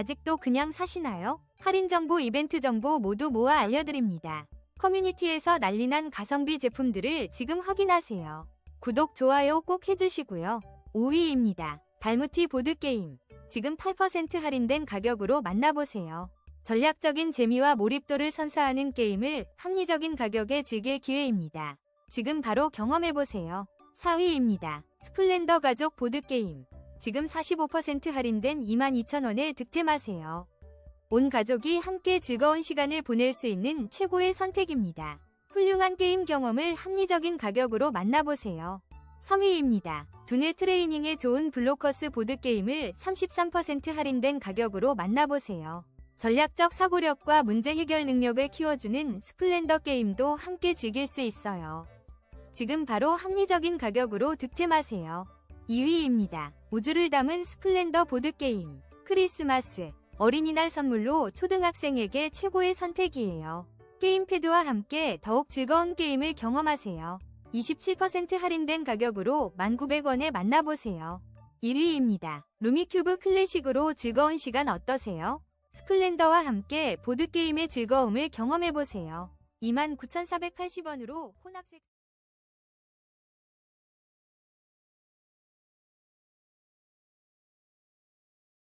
아직도 그냥 사시나요? 할인 정보, 이벤트 정보 모두 모아 알려드립니다. 커뮤니티에서 난리난 가성비 제품들을 지금 확인하세요. 구독, 좋아요 꼭 해주시고요. 5위입니다. 달무티 보드게임. 지금 8% 할인된 가격으로 만나보세요. 전략적인 재미와 몰입도를 선사하는 게임을 합리적인 가격에 즐길 기회입니다. 지금 바로 경험해보세요. 4위입니다. 스플렌더 가족 보드게임. 지금 45% 할인된 22,000원에 득템하세요. 온 가족이 함께 즐거운 시간을 보낼 수 있는 최고의 선택입니다. 훌륭한 게임 경험을 합리적인 가격으로 만나보세요. 3위입니다. 두뇌 트레이닝에 좋은 블로커스 보드게임을 33% 할인된 가격으로 만나보세요. 전략적 사고력과 문제 해결 능력을 키워주는 스플렌더 게임도 함께 즐길 수 있어요. 지금 바로 합리적인 가격으로 득템하세요. 2위입니다. 우주를 담은 스플렌더 보드게임. 크리스마스. 어린이날 선물로 초등학생에게 최고의 선택이에요. 게임패드와 함께 더욱 즐거운 게임을 경험하세요. 27% 할인된 가격으로 1,900원에 만나보세요. 1위입니다. 루미큐브 클래식으로 즐거운 시간 어떠세요? 스플렌더와 함께 보드게임의 즐거움을 경험해보세요. 29,480원으로 혼합색